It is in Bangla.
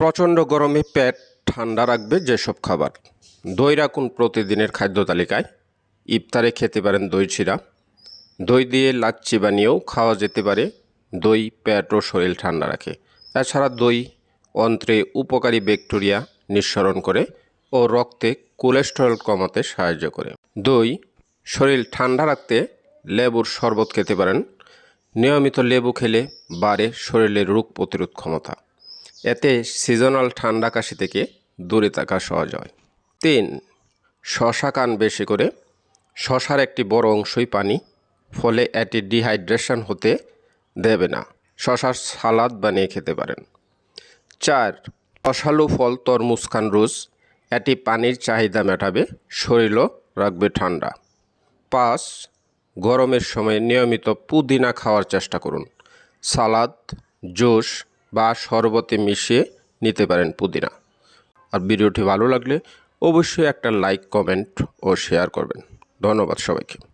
প্রচণ্ড গরমে পেট ঠান্ডা রাখবে যেসব খাবার। দই রাখুন প্রতিদিনের খাদ্য তালিকায়। ইফতারে খেতে পারেন দই চিরা দই দিয়ে লাচ্ছি বানিয়েও খাওয়া যেতে পারে। দই, পেট ও শরীর ঠান্ডা রাখে। এছাড়া দই, অন্ত্রে উপকারী ব্যাকটেরিয়া নিঃসরণ করে ও রক্তে কোলেস্টেরল কমাতে সাহায্য করে। দই, শরীর ঠান্ডা রাখতে লেবুর শরবত খেতে পারেন। নিয়মিত লেবু খেলে বাড়ে শরীরের রোগ প্রতিরোধ ক্ষমতা। এতে সিজনাল ঠান্ডা কাশি থেকে দূরে থাকা সহজ হয়। তিন, শশা কান বেশি করে। শশার একটি বড় অংশই পানি, ফলে এটি ডিহাইড্রেশন হতে দেবে না। শশার সালাদ বানিয়ে খেতে পারেন। চার অশালু ফল, তরমুজ খান রুজ এটি পানির চাহিদা মেটাবে, শরীরও রাখবে ঠান্ডা। পাঁচ, গরমের সময় নিয়মিত পুদিনা খাওয়ার চেষ্টা করুন। সালাদ, জুস বা শরবতে মিশিয়ে নিতে পারেন পুদিনা। আর ভিডিওটি ভালো লাগলে অবশ্যই একটা লাইক, কমেন্ট ও শেয়ার করবেন। ধন্যবাদ সবাইকে।